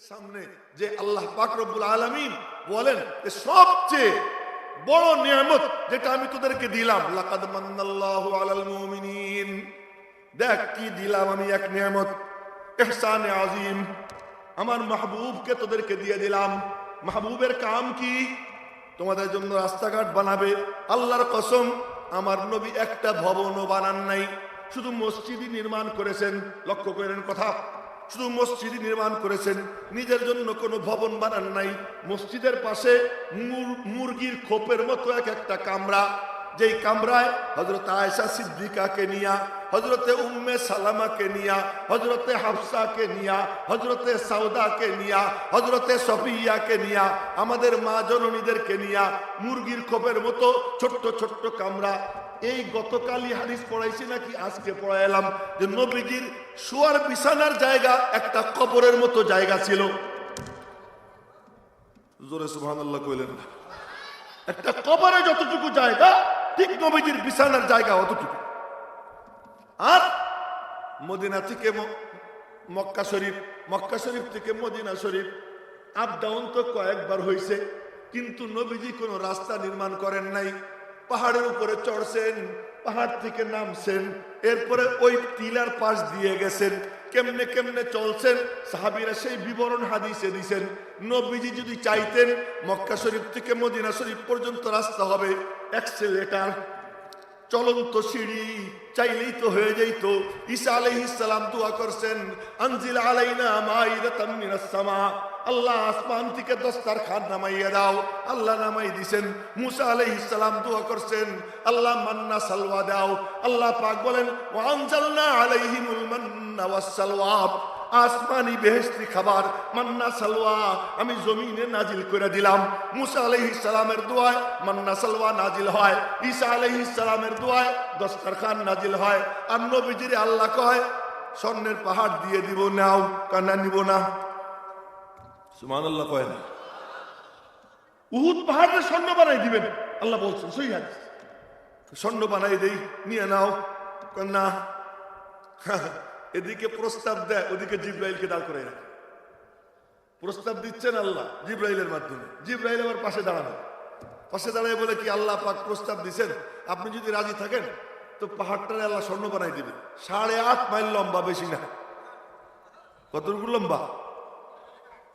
সামনে যে আল্লাহ পাক রব্বুল আলামিন বলেন যে সবচেয়ে বড় নিয়ামত যেটা আমি তোদেরকে দিলাম, লাকাদ আলাল মুমিনিন। দেখ, কি দিলাম আমি এক নিয়ামত? ইহসানে আজিম আমার মাহবুবকে তোদেরকে দিয়ে দিলাম। মাহবুবের কাম কি? তোমাদের জন্য রাস্তাঘাট বানাবে। আল্লাহর কসম, আমার নবী একটা ভবনও বানান নাই। শুধু মসজিদই নির্মাণ করেছেন। লক্ষ্য করেন কথা। শুধু মসজিদই নির্মাণ করেছেন, নিজের জন্য কোনো ভবন বানান নাই। মসজিদের পাশে মুর- মুরগির খোপের মতো এক একটা কামরা। যেই কামরায় হজরত আয়সা সিদ্দিকাকে নিয়া হজরতে উম্মে সালামাকে নিয়া হজরতে হাফসাকে নিয়া হজরতে সাউদাকে নিয়া হজরতে সফিয়াকে নিয়া, আমাদের মা জননীদেরকে নিয়া, মুরগির খোপের মতো ছোট্ট ছোট্ট কামরা। এই গতকালই হাদিস পড়াইছি নাকি আজকে পড়াইলাম যে নবীজির শোয়ার বিছানার জায়গা একটা কবরের মতো জায়গা ছিল। জোরে সুবহানাল্লাহ কইলেন না। একটা কবরে যতটুকু জায়গা, ঠিক নবীজির বিছানার জায়গা অতটুকু। আর মদিনা থেকে মক্কা শরীফ মক্কা শরীফ থেকে মদিনা শরীফ আপ ডাউন তো কয়েকবার হয়েছে কিন্তু নবীজি কোনো রাস্তা নির্মাণ করেন নাই। পাহাড়ের উপরে চড়ছেন, পাহাড় থেকে নামছেন, এরপরে ওই টিলার পাশ দিয়ে গেছেন, কেমনে কেমনে চলছেন, সাহাবিরা সেই বিবরণ হাদিসে দিছেন। নবীজি যদি চাইতেন, মক্কা শরীফ থেকে মদিনা শরীফ পর্যন্ত রাস্তা হবে অ্যাক্সেলেটার চলন্ত সিঁড়ি, চাইলেই তো হয়ে যাইত। ঈসা আলাইহিস সালাম দোয়া করছেন, আনজিল আলাইনা সামা। আল্লাহ আসমান থেকে দস্তারখান নামাইয়া দাও। আল্লাহ নামাই দিছেন। মুসা আলাইহিস সালাম দোয়া করছেন, আল্লাহ মান্না সালওয়া দাও। আল্লাহ পাক বলেন, ওয়া আনজালনা আলাইহিমুল মান্না ওয়াস সালওয়া। আসমানি বেহেশতি খাবার, মান্না সালওয়া আমি জমিনে নাজিল করে দিলাম। মুসা আলাইহিস সালামের দোয়ায় মান্না সালওয়া নাজিল হয়, ঈসা আলাইহিস সালামের দোয়ায় দস্তরখান নাজিল হয়। আর নবীজির আল্লাহ কয়, স্বর্ণের পাহাড় দিয়ে দিব নাও, কান্না নিব না। সুমান আল্লাহ কয় না। উহুদ পাহাড়ে স্বর্ণ বানাই দিবেন, আল্লাহ বলছেন সই হাদিস। স্বর্ণ বানাই দেই, নিয়ে নাও না এদিকে প্রস্তাব দেয়, ওদিকে জিব্রাইলকে দাঁড় করে রাখে। প্রস্তাব দিচ্ছেন আল্লাহ, জিব্রাইলের মাধ্যমে। জিব্রাইল আবার পাশে দাঁড়ানো। পাশে দাঁড়ায় বলে কি, আল্লাহ পাক প্রস্তাব দিচ্ছেন আপনি যদি রাজি থাকেন, তো পাহাড়টারে আল্লাহ স্বর্ণ বানাই দিবে। সাড়ে আট মাইল লম্বা, বেশি না। কতটুকু লম্বা?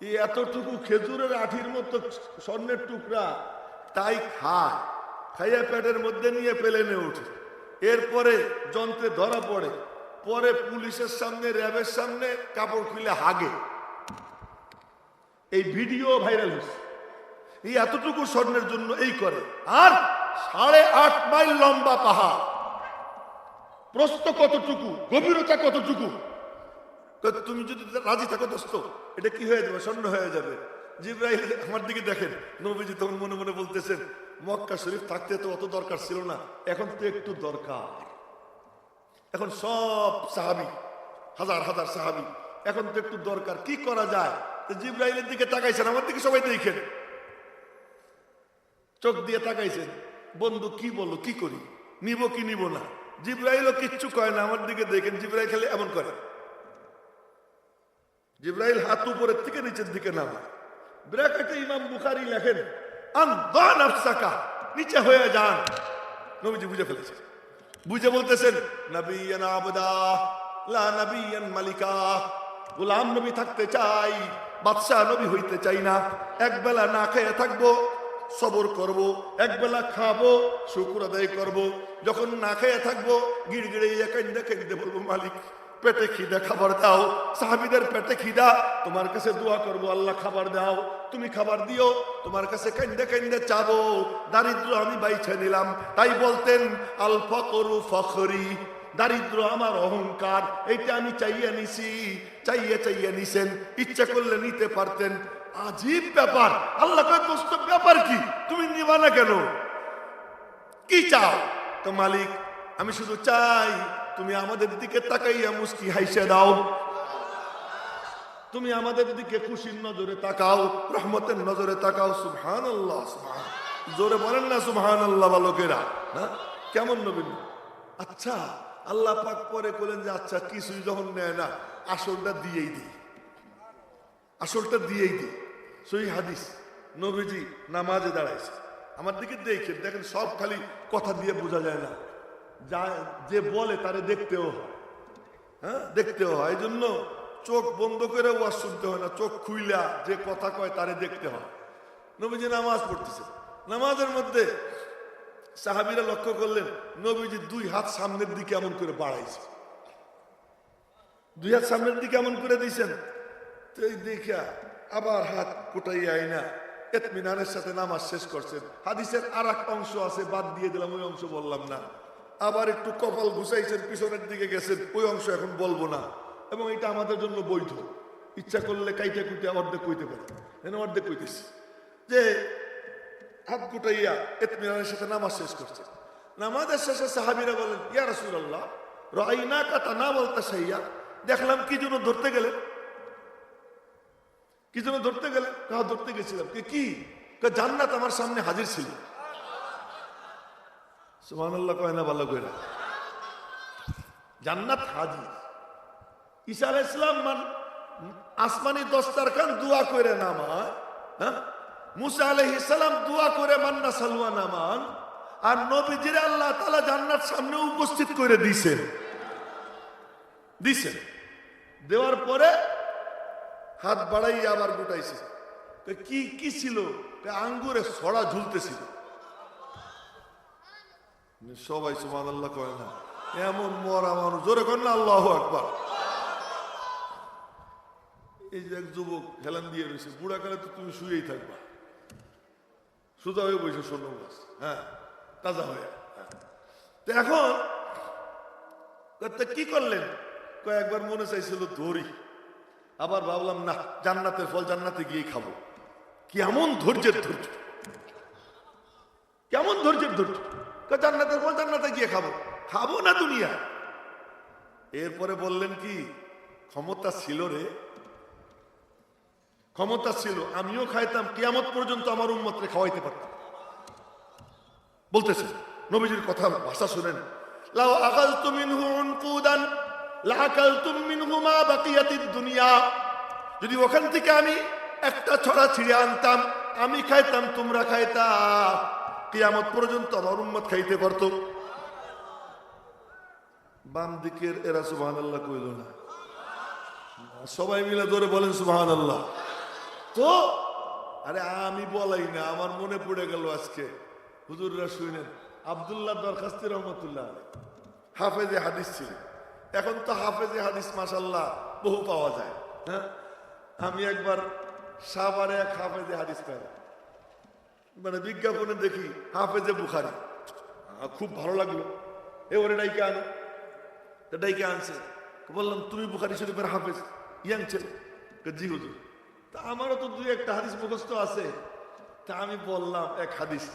এই এতটুকু খেজুরের আঠির মতো স্বর্ণের টুকরা, তাই খায়। খাইয়া পেটের মধ্যে নিয়ে পেলে পেলেনে ওঠে এরপরে যন্ত্রে ধরা পড়ে। পরে পুলিশের সামনে, র্যাবের সামনে কাপড় খুলে হাগে। এই ভিডিও ভাইরাল হয়েছে। এই এতটুকু স্বর্ণের জন্য এই করে। আর সাড়ে আট মাইল লম্বা পাহাড়। প্রস্থ কতটুকু? গভীরতা কতটুকু? তুমি যদি রাজি থাকো দোস্ত, এটা কি হয়ে যাবে? স্বর্ণ হয়ে যাবে। জিব্রাইল, আমার দিকে দেখেন। নবীজি তখন মনে মনে বলতেছেন, মক্কা শরীফ থাকতে তো অত দরকার ছিল না। এখন তো একটু দরকার। এখন সব সাহাবি, হাজার হাজার সাহাবি, এখন তো একটু দরকার, কি করা যায়? জিব্রাইলের দিকে তাকাইছেন, আমার দিকে সবাই দেখেন। চোখ দিয়ে তাকাইছেন, বন্ধু কি বলো কি করি? নিব কি নিব না? জিব্রাইলও কিচ্ছু কয় না, আমার দিকে দেখেন, জিব্রাইল খালি এমন করে। জিব্রাইল হাত উপরের থেকে নিচের দিকে নামা ব্র্যাকেটে ইমাম বুখারি লেখেন নিচে হয়ে যান। নবীজি বুঝে ফেলেছে বুঝে বলতেছেন নবীন আবদা লা নবীন মালিকা, গোলাম নবী থাকতে চাই, বাদশাহ নবী হইতে চাই না, এক বেলা না খেয়ে থাকব, সবর করব একবেলা খাব, শুকুর আদায় করব, যখন না খেয়ে থাকব গিড়গিড়ে দেখে দিতে বলব, মালিক পেটে খিদা খাবার দাও, সাহাবিদের পেটে খিদা, তোমার কাছে দোয়া করব, আল্লাহ খাবার দাও, তুমি খাবার দিও, তোমার কাছে কান্দে কান্দে চাবো, দারিদ্র আমি বাইছে নিলাম, তাই বলতেন, আল ফকরু ফখরি, দারিদ্র আমার অহংকার, এইটা আমি চাইয়ে নিছি, চাইয়ে চাইয়ে নিছেন, ইচ্ছা করলে নিতে পারতেন, আজীব ব্যাপার, আল্লাহ দোস্ত, ব্যাপার কি? তুমি নিবা না কেন? কি চাও? তো মালিক, আমি শুধু চাই তুমি আমাদের দিকে তাকাইয়া মুস্কি হাইসে দাও। তুমি আমাদের দিকে খুশির নজরে তাকাও, রহমতের নজরে তাকাও। আল্লাহ জোরে বলেন না সুবহান আল্লাহ বালকেরা না? কেমন নবীন? আচ্ছা আল্লাহ পাক পরে বলেন যে আচ্ছা কিছুই যখন নেয় না, আসলটা দিয়েই দিই। আসলটা দিয়েই দিই। সই হাদিস, নবীজি নামাজে দাঁড়াইছে। আমার দিকে দেখেন দেখেন সব খালি কথা দিয়ে বোঝা যায় না। যা যে বলে তারে দেখতেও হয়। হ্যাঁ? দেখতেও হয়। এই জন্য চোখ বন্ধ করে ওয়াজ শুনতে হয় না। চোখ খুইলা যে কথা কয় তারে দেখতে হয়। নবীজি নামাজ পড়তেছে। নামাজের মধ্যে সাহাবিরা লক্ষ্য করলেন, নবীজি দুই হাত সামনের দিকে এমন করে বাড়াইছে। দুই হাত সামনের দিকে এমন করে দিয়েছেন। তো এই দেখা আবার হাত কোটাই আইনা এতমিনানের সাথে নামাজ শেষ করছেন। হাদিসের আর অংশ আছে, বাদ দিয়ে দিলাম, ওই অংশ বললাম না। আবার একটু কপাল ঘুষাইছেন পিছনের দিকে গেছেন, ওই অংশ এখন বলব না। এবং এটা আমাদের জন্য বৈধ। ইচ্ছা করলে কাইটা কুইটা অর্ধেক কইতে পারে। এনে অর্ধেক কইতেছি। যে হাত গুটাইয়া এতমিনানের সাথে নামাজ শেষ করছে। নামাজের শেষে সাহাবিরা বলেন, ইয়া রাসূলুল্লাহ, রাইনা কাতা না বলতে সাইয়া? দেখলাম, কি জন্য ধরতে গেলেন? কি জন্য ধরতে গেলেন? কাহা ধরতে গেছিলাম? কে জান্নাত আমার সামনে হাজির ছিল। সুবহানাল্লাহ কয় না, ভালো করে জান্নাত হাজির আলাইহিস ইসলাম মান আসমানি দস্তারখান দোয়া করে নামায় হ্যাঁ? মুসা আলাইহিস সালাম দোয়া করে মান্না সালওয়া নামান আর নবীজির আল্লাহ তাআলা জান্নাত সামনে উপস্থিত করে দিছেন। দিছেন। দেওয়ার পরে হাত বাড়াই আবার গুটাইছে। কি কি ছিল? আঙ্গুরে ছড়া ঝুলতেছিল। সবাই সুমান আল্লাহ কয় না। এমন মরা মানুষ, জোরে কর না, আল্লাহ একবার এই যে এক যুবক হেলান দিয়ে রয়েছে, বুড়া কালে তো তুমি শুয়েই থাকবা। সুদা হয়ে বসে শোনো বাস হ্যাঁ তাজা হয়ে হ্যাঁ। তো এখন কি করলেন? কয়েকবার মনে চাইছিল ধরি। আবার ভাবলাম, না, জান্নাতের ফল জান্নাতে গিয়ে খাব। কেমন ধৈর্যের ধৈর্য? কেমন ধৈর্যের ধৈর্য? জান্নাতের ফল জান্নাতে গিয়ে খাব। খাব না দুনিয়া। এরপরে বললেন কি, ক্ষমতা ছিল রে। ক্ষমতা ছিল। আমিও খাইতাম, কিয়ামত পর্যন্ত আমার উন্মতরে খাওয়াইতে পারতাম। বলতেছে, নবীজির কথা, ভাষা শুনেন। লাও আকালতু মিনহু উনকুদান লাআকালতুম মিনহু মা বাকিয়াতিদ দুনিয়া। যদি ওখান থেকে আমি একটা ছড়া ছিঁড়ে আনতাম, আমি খাইতাম, তোমরা খাইতা। কিয়ামত পর্যন্ত আমার উম্মত খাইতে পারতো। বাম দিকের এরা সুবহানাল্লাহ কইল না। সবাই মিলে ধরে বলেন সুবহানাল্লাহ। তো, আরে আমি বলাই না, আমার মনে পড়ে গেল আজকে। হুজুররা শুনেন, আবদুল্লাহ দরখাস্তি রহমতুল্লাহ হাফেজে হাদিস ছিলেন। এখন তো হাফেজে হাদিস মাসাল্লাহ বহু পাওয়া যায়। হ্যাঁ? আমি একবার সাভারে এক হাফেজে হাদিস পেলাম মানে বিজ্ঞাপনে দেখি হাফেজে বুখারি। খুব ভালো লাগল। এ ওরে ডাইকে আনো। ডাইকে আনছে। বললাম, তুমি বুখারি শরীফের হাফেজ, ইয়াং ছেলে? জি হুজুর। তা আমারও তো দুই একটা হাদিস মুখস্থ আছে। তা আমি বললাম, এক হাদিস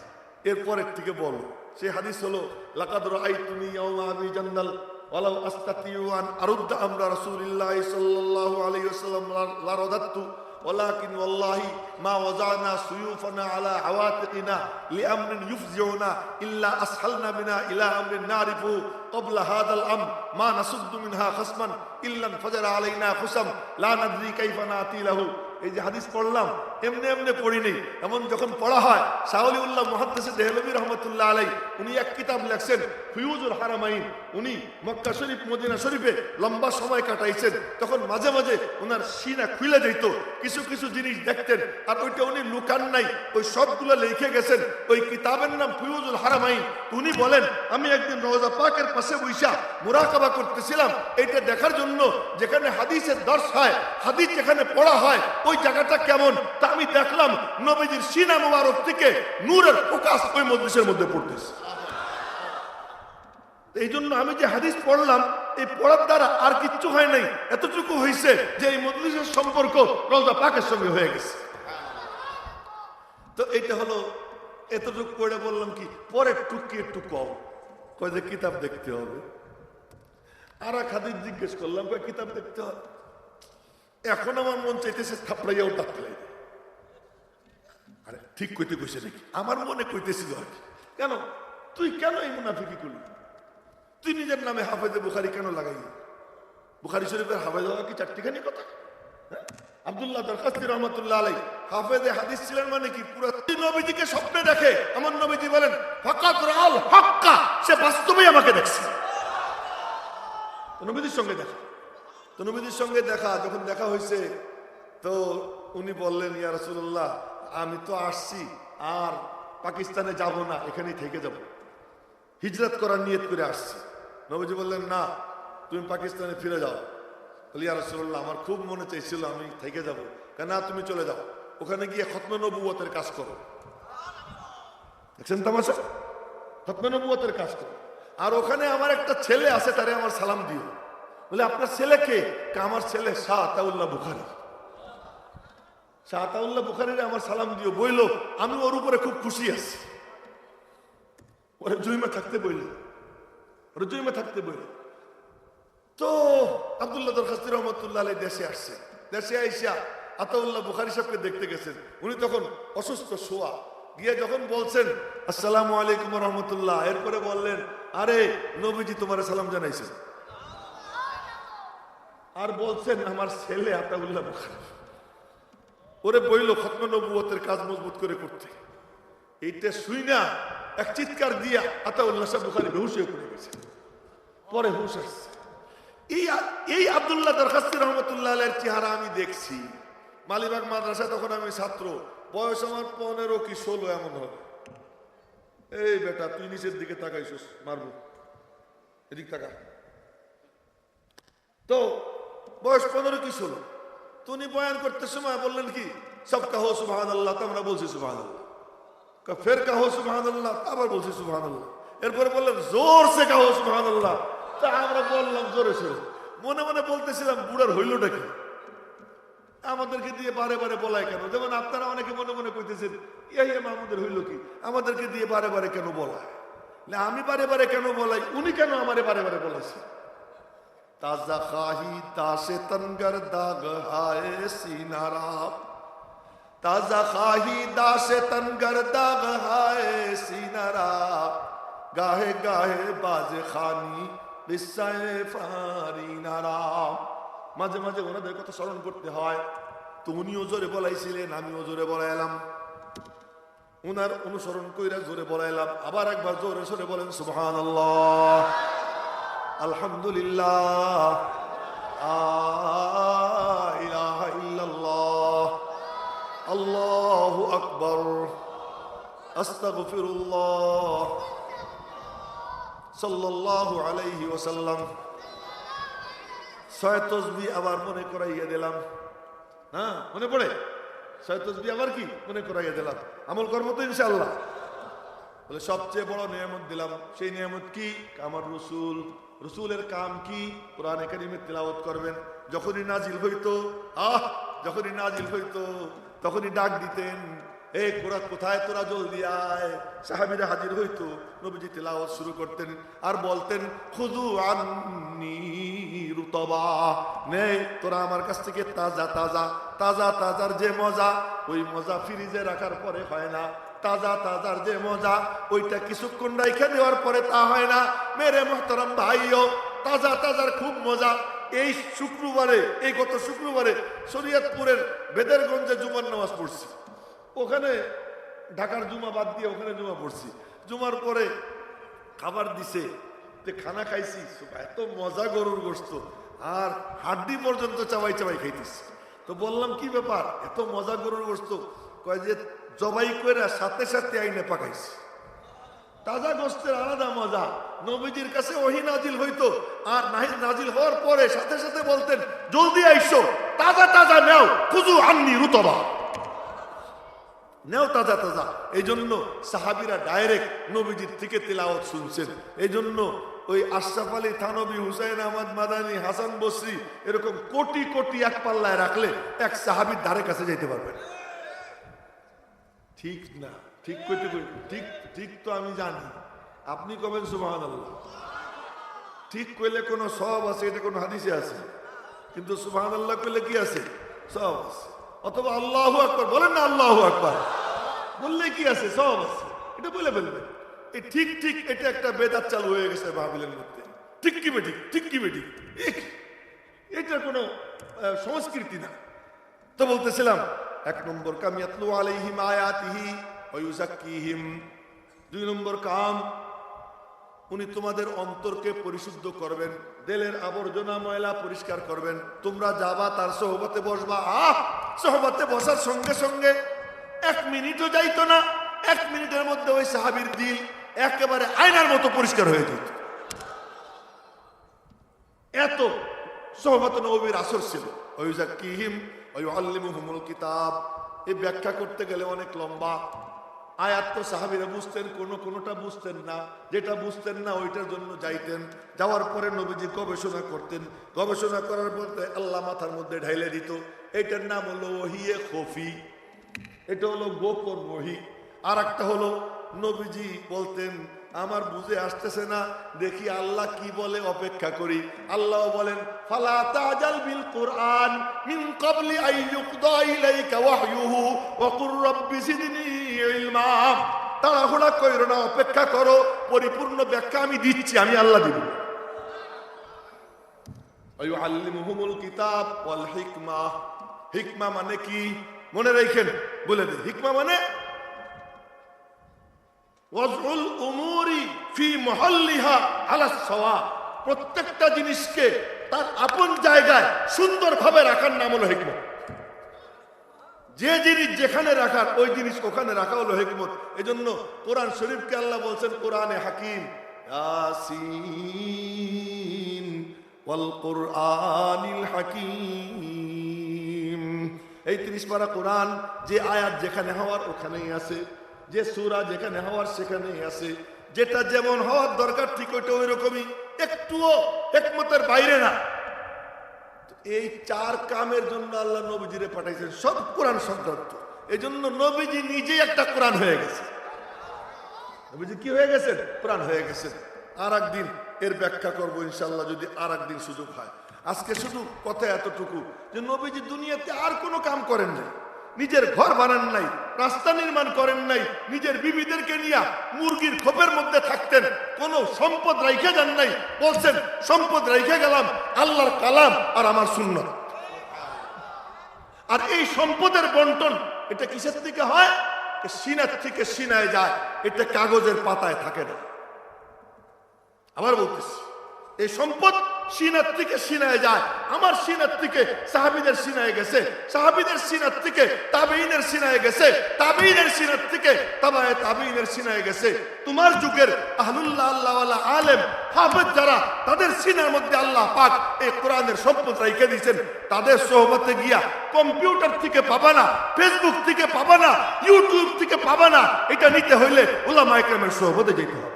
এরপরের থেকে বলো। সেই হাদিস হলো, লাকাদ রাআইতুনি ইয়াওমা আবি জান্নাল, ওয়ালাউ আস্তাতিউ আন আরুদ্দা আমরা রাসূলিল্লাহ সাল্লাল্লাহু আলাইহি ওয়াসাল্লাম লা রাদাতু ولكن والله ما وضعنا سيوفنا على عواتقنا لأمر يفزعنا إلا أسهلنا بنا إلى أمر نعرفه قبل هذا الأمر ما نصد منها خصما إلا انفجر علينا خصم لا ندري كيف نأتي له এই যে হাদিস পড়লাম, এমনি এমনি পড়িনি। এমন যখন পড়া হয় শাহলি উল্লাহ মহাদ্দেশে দেহলবী রহমতুল্লাহ আলাই উনি এক কিতাব লেখছেন, ফিউজুল হারামাইন। উনি মক্কা শরীফ, মদিনা শরীফে লম্বা সময় কাটাইছেন। তখন মাঝে মাঝে ওনার সিনা খুলে যেত কিছু কিছু জিনিস দেখতেন, আর ওইটা উনি লুকান নাই, ওই সবগুলো লিখে গেছেন। ওই কিতাবের নাম ফিউজুল হারামাইন। উনি বলেন, আমি একদিন রোজা পাকের পাশে বৈশা মুরাকাবা করতেছিলাম। এটা দেখার জন্য যেখানে হাদিসের দর্শ হয়, হাদিস যেখানে পড়া হয় ওই জায়গাটা কেমন? তা আমি দেখলাম নবীজির সিনা মোবারক থেকে নূরের প্রকাশ ওই মজলিসের মধ্যে পড়তেছে। এই জন্য আমি যে হাদিস পড়লাম, এই পড়ার দ্বারা আর কিচ্ছু হয় নাই। এতটুকু হয়েছে যে এই মজলিসের সম্পর্ক রোজা পাকের সঙ্গে হয়ে গেছে। তো এটা হলো এতটুকু করে বললাম কি, পরের টুকি একটু কম। কয় যে কিতাব দেখতে হবে। আর এক হাদিস জিজ্ঞেস করলাম কিতাব দেখতে হবে? এখন আমার মন চাইতেছে থাপড়াইয়াও দাঁত ফেলাই আরে, ঠিক কইতে কইছে নাকি? আমার মনে কইতেছিল আর কি। কেন? তুই কেন এই মুনাফিকি করলি? তুই নিজের নামে হাফেজে বুখারি কেন লাগাইলি? বুখারি শরীফের হাফেজ হওয়া কি চারটিখানি কথা? হ্যাঁ? আব্দুল্লাহ দরখাস্তি রহমতুল্লাহ আলাই হাফেজে হাদিস ছিলেন মানে কি? পুরো নবীজিকে স্বপ্নে দেখে। আমার নবীজি বলেন, ফাকাত রাল হাক্কা। সে বাস্তবেই আমাকে দেখছে। নবীজির সঙ্গে দেখা। তো নবীজির সঙ্গে দেখা, যখন দেখা হয়েছে, তো উনি বললেন, ইয়া রাসূলুল্লাহ, আমি তো আসছি, আর পাকিস্তানে যাব না, এখানেই থেকে যাব। হিজরত করার নিয়ত করে আসছি। নবীজি বললেন, না, তুমি পাকিস্তানে ফিরে যাও। বলি, ইয়া রাসূলুল্লাহ, আমার খুব মনে চাইছিল আমি থেকে যাব। কেন তুমি চলে যাও। ওখানে গিয়ে খতমে নবুয়তের কাজ করো। দেখছেন তামাশা? খতমে নবুয়তের কাজ করো। আর ওখানে আমার একটা ছেলে আছে, তারে আমার সালাম দিও। বলে, আপনার ছেলে কে? আমার ছেলে শাহ আতাউল্লাহ বুখারি। শাহ আতাউল্লাহ বুখারিরে আমার সালাম দিও, বইল, আমি ওর উপরে খুব খুশি আছি। ওরে জুইমে থাকতে বইল, ওরে জুইমে থাকতে বইল। তো আব্দুল্লাহ দরখাস্তি রহমতুল্লাহ দেশে আসছে। দেশে আইসা আতাউল্লাহ বুখারি সাহেবকে দেখতে গেছেন। উনি তখন অসুস্থ, শোয়া। গিয়ে যখন বলছেন, আসসালামু আলাইকুম রহমতুল্লাহ, এরপরে বললেন, আরে নবীজি তোমার সালাম জানাইছেন। আর বলছেন, আমার ছেলে আতাউল্লাহ বুখারি। ওরে বইল খতম নবুয়তের কাজ মজবুত করে করতে। এইটা শুই না, এক চিৎকার দিয়া আতাউল্লাহ সাহেব বুখারি বেহুশ হয়ে পড়ে গেছে। পরে হুশ আসছে। এই এই আব্দুল্লাহ দরখাস্তি রহমতুল্লাহ আলের চেহারা আমি দেখছি। মালিবাগ মাদ্রাসা তখন আমি ছাত্র। বয়স আমার পনেরো কি ষোলো, এমন হবে। এই বেটা, তুই নিচের দিকে তাকাইছিস, মারবো। এদিক তাকা। তো বয়স পনেরো কি ষোলো? তো উনি বয়ান করতে সময় বললেন কি সব কাহো সুবাহান আল্লাহ তো আমরা বলছি সুবাহান আল্লাহ ফের কাহো সুবাহান আল্লাহ আবার বলছি সুবাহান আল্লাহ এরপরে বললেন, জোর সে কাহো সুবাহান আল্লাহ তা আমরা বললাম, জোরে সোরে। মনে মনে বলতেছিলাম, বুড়ার হইলটা কি? আমাদেরকে দিয়ে বারে বারে বলায় কেন? যেমন আপনারা অনেকে মনে মনে কইতেছেন, ইয়া মাহমুদের হইল কি? আমাদেরকে দিয়ে বারে বারে কেন বলায়? না, আমি বারে বারে কেন বলাই, উনি কেন আমারে বারে বারে বলেছে তাজা খাহি দাসে তনগর দাগ হায় সিনারা তাজা খাহি দাসে তনগর দাগ হায় সিনারা গাহে গাহে বাজে খানি বিশ্বায় ফারিনারা মাঝে মাঝে ওনাদের কথা স্মরণ করতে হয়। তো উনিও জোরে বলাইছিলেন আমিও জোরে বলাইলাম উনার অনুসরণ কইরা জোরে বলাইলাম আবার একবার জোরে সোরে বলেন সুবহানাল্লাহ আলহামদুলিল্লাহ। আল্লাহু আকবার। আস্তাগফিরুল্লাহ। সাল্লাল্লাহু আলাইহি ওয়াসাল্লাম। ছয় আবার মনে করাইয়া দিলাম। হ্যাঁ মনে পড়ে? ছয় আবার কি? মনে করাইয়া দিলাম। আমল কর্ম তো ইনশাআল্লাহ। বলে, সবচেয়ে বড় নিয়ামত দিলাম। সেই নিয়ামত কি? আমার রসুল রসুলের কাম কি? কোরআনে কারিমে তেলাওয়াত করবেন। যখনই নাজিল হইতো, আহ, যখনই নাজিল হইতো, তখনই ডাক দিতেন এই কোরআন, কোথায় তোরা জলদি আয়? সাহাবিরা হাজির হইতো, নবীজি তেলাওয়াত শুরু করতেন আর বলতেন খুদু আন্নি রুতবা। নেই তোরা আমার কাছ থেকে তাজা তাজা তাজা, তাজার যে মজা, ওই মজা ফ্রিজে রাখার পরে হয় না। তাজা তাজার যে মজা, ওইটা কিছুক্ষণ রাইখে দেওয়ার পরে তা হয় না। মেরে মোহতারাম ভাইও, তাজা, তাজার খুব মজা। এই শুক্রবারে, এই গত শুক্রবারে শরীয়তপুরের বেদেরগঞ্জে জুমার নামাজ পড়ছি। ওখানে ঢাকার জুমা বাদ দিয়ে ওখানে জুমা পড়ছি। জুমার পরে খাবার দিছে যে খানা খাইছি। এত মজা গরুর গোস্ত আর হাড্ডি পর্যন্ত চাবাই চাবাই খাইতেছি। তো বললাম, কি ব্যাপার? এত মজা গরুর গোস্ত কয় যে জবাই করে সাথে সাথে আইনে পাকাইছি। তাজা গোস্তের আলাদা মজা। নবীজির কাছে ওহি নাজিল হইতো আর নাজিল হওয়ার পরে সাথে সাথে বলতেন, জলদি আইসো, তাজা তাজা নেও, খুজু আননি রুতবা। নেও তাজা তাজা। এই জন্য সাহাবিরা ডাইরেক্ট নবীজির থেকে তেলাওয়াত শুনছেন। এই জন্য ওই আশরাফ আলী, থানবী, হুসাইন আহমদ, মাদানী, হাসান বসরি এরকম কোটি কোটি এক পাল্লায় রাখলে এক সাহাবির ধারে কাছে যেতে পারবেন। ঠিক না, ঠিক করতে ঠিক ঠিক তো আমি জানি। আপনি কবেন সুবাহান আল্লাহ ঠিক করলে কোনো সব আছে, এটা কোনো হাদিসে আছে। কিন্তু সুবাহান আল্লাহ করলে কি আছে? সব আছে। অথবা আল্লাহ আকবার, বলেন না আল্লাহ আকবার। বললে কি আছে? সব আছে। এটা বলে ফেলবেন। এই ঠিক ঠিক, এটা একটা বেদাত চালু হয়ে গেছে মাহবিলের মধ্যে। ঠিক কি বেঠিক? ঠিক কি বেঠিক? এটা কোনো সংস্কৃতি না। তো বলতেছিলাম এক নম্বর কামিয়াতলু আলাইহিম আয়াতিহি ওয়া ইউজাক্কিহিম দুই নম্বর কাম, উনি তোমাদের অন্তরকে পরিশুদ্ধ করবেন, দেলের আবর্জনা ময়লা পরিষ্কার করবেন। তোমরা যাবা, তার সহবতে বসবা। আহ, সহবতে বসার সঙ্গে সঙ্গে এক মিনিটও যাইতো না। এক মিনিটের মধ্যে ওই সাহাবীর দিল একেবারে আয়নার মতো পরিষ্কার হয়ে যেত। এত সহবত নবীর আসর ছিল। ওই কিহিম কিতাব। এই ব্যাখ্যা করতে গেলে অনেক লম্বা। আয়াত তো সাহাবিরা বুঝতেন, কোন কোনটা বুঝতেন না। যেটা বুঝতেন না, ওইটার জন্য যাইতেন। যাওয়ার পরে নবীজি গবেষণা করতেন। গবেষণা করার পরে আল্লাহ মাথার মধ্যে ঢাইলে দিত। এটার নাম হলো ওহিয়ে খফি। এটা হলো গোপন ওহি। আর একটা হলো নবীজি বলতেন আমার বুঝে আসতেছে না, দেখি আল্লাহ কি বলে অপেক্ষা করি। আল্লাহ বলেন, ফালা কুর ইলমা। তাড়াহুড়া কইরো না, অপেক্ষা করো, পরিপূর্ণ ব্যাখ্যা আমি দিচ্ছি, আমি আল্লাহ দিব। কিতাব হিকমা। হিকমা মানে কি? মনে রাখেন, বলে দিই। হিকমা মানে ফি মহল্লিহা প্রত্যেকটা জিনিসকে তার আপন জায়গায় সুন্দরভাবে রাখার নাম হলো হিকমত। যে জিনিস যেখানে রাখার, ওই জিনিস ওখানে রাখা হলো হিকমত। এজন্য কোরআন শরীফকে আল্লাহ বলছেন, কোরআনে হাকিম। হাকিম। এই তিরিশ পারা কোরআন যে আয়াত যেখানে হওয়ার, ওখানেই আছে। যে সুরা যেখানে হওয়ার সেখানেই আছে। যেটা যেমন হওয়ার দরকার, ঠিক ওইটা ওই রকমই একটুও একমতের বাইরে না। এই চার কামের জন্য আল্লাহ নবীজিরে পাঠাইছেন। সব কোরআন সংক্রান্ত। এই জন্য নবীজি নিজেই একটা কোরআন হয়ে গেছে। নবীজি কি হয়ে গেছেন? কোরআন হয়ে গেছেন আর একদিন এর ব্যাখ্যা করব ইনশাল্লাহ যদি আর একদিন সুযোগ হয়। আজকে শুধু কথা এতটুকু যে নবীজি দুনিয়াতে আর কোনো কাম করেন নাই। নিজের ঘর বানান নাই, রাস্তা নির্মাণ করেন নাই, নিজের বিবিদেরকে নিয়ে মুরগির খোপের মধ্যে থাকতেন, কোন সম্পদ রাইখে যান নাই, বলছেন, সম্পদ রাইখে গেলাম, আল্লাহর কালাম আর আমার শূন্য আর এই সম্পদের বন্টন, এটা কিসের থেকে হয়? সিনার থেকে সিনায় যায়, এটা কাগজের পাতায় থাকে না। আবার বলতেছি, এই সম্পদ সিনার থেকে সিনায় যায়। আমার সিনার থেকে সাহাবিদের সিনায় গেছে। সাহাবিদের সিনার থেকে তাবেইনের সিনায় গেছে। তাবেইনের সিনার থেকে তাবায়ে তাবেইনের সিনায় গেছে। তোমার যুগের আহলুল্লাহ আল্লাহ আলেম, হাফেজ যারা, তাদের সিনার মধ্যে আল্লাহ পাক এই কোরআনের সম্পদ রেখে দিয়েছেন। তাদের সোহবতে গিয়া কম্পিউটার থেকে পাবা না, ফেসবুক থেকে পাবা না, ইউটিউব থেকে পাবা না, এটা নিতে হইলে ওলামা একরামের সোহবতে যেতে হবে।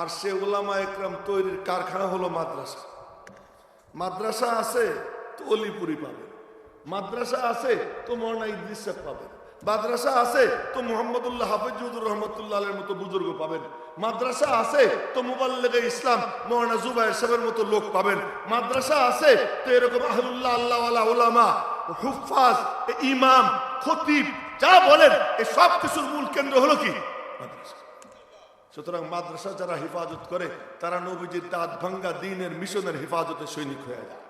আর সে ওলামা একরাম তৈরির কারখানা হলো মাদ্রাসা। মাদ্রাসা আছে তো অলিপুরি পাবে মাদ্রাসা আছে তো মরনা ইদ্রিস পাবেন। মাদ্রাসা আছে তো মোহাম্মদুল্লাহ হাফিজুদুর রহমতুল্লাহের মতো বুজুর্গ পাবেন। মাদ্রাসা আছে তো মুবাল্লেগে ইসলাম মৌলানা জুবাইর সাহেবের মতো লোক পাবেন। মাদ্রাসা আছে তো এরকম আহলুল্লাহ আল্লাহ ওলামা হুফাজ ইমাম, খতিব, যা বলেন এই সব কিছুর মূল কেন্দ্র হলো কি? মাদ্রাসা। সুতরাং মাদ্রাসা যারা হেফাজত করে, তারা নবীজির তাঁত ভাঙ্গা দিনের মিশনের হেফাজতে সৈনিক হয়ে যায়।